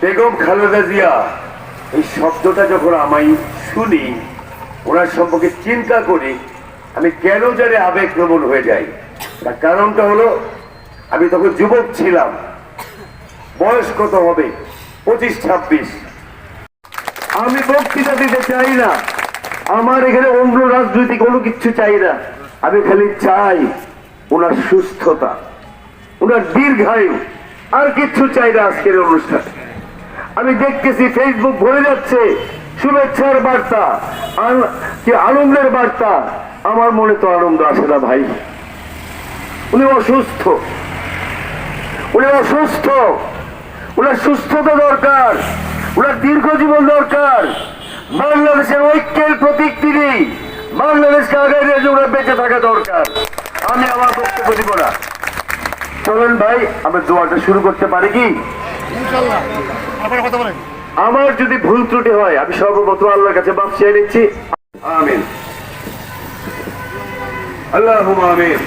বেগম খালেদা জিয়া, এই শব্দটা যখন আমি শুনি, ওনার সম্পর্কে চিন্তা করি আমি কেন জানি আবেগ প্রবণ হয়ে যাই। তার কারণটা হলো, আমি তখন যুবক ছিলাম। বয়স কত হবে? পঁচিশ, ছাব্বিশ। আমি বক্তৃতা দিতে চাই না। আমার এখানে অন্য রাজনৈতিক কোনো কিছু চাই না। আমি খালি চাই ওনার সুস্থতা, ওনার দীর্ঘায়ু। আর কিচ্ছু চাই না আজকের অনুষ্ঠান। আমি দেখতেছি ফেসবুক ভরে যাচ্ছে। শুভেচ্ছার বার্তা। কি আনন্দের বার্তা। আমার মনে তো আনন্দ আসে না ভাই। উনি অসুস্থ। উনি অসুস্থ। ওনার সুস্থতা দরকার। ওনার দীর্ঘ জীবন দরকার। বাংলাদেশের ঐক্যের প্রতীক তিনি। বাংলাদেশকে আগে নিয়ে ওনার বেঁচে থাকা দরকার। আমি আমার বক্তব্য দিব না। চলেন ভাই, আমরা দোয়াটা শুরু করতে পারি কি? আমার যদি ভুল ত্রুটি হয়, আমি সর্বপ্রথম আল্লাহর কাছে বাপ চেয়ে নিচ্ছি। আমিন। আল্লাহ আমিন।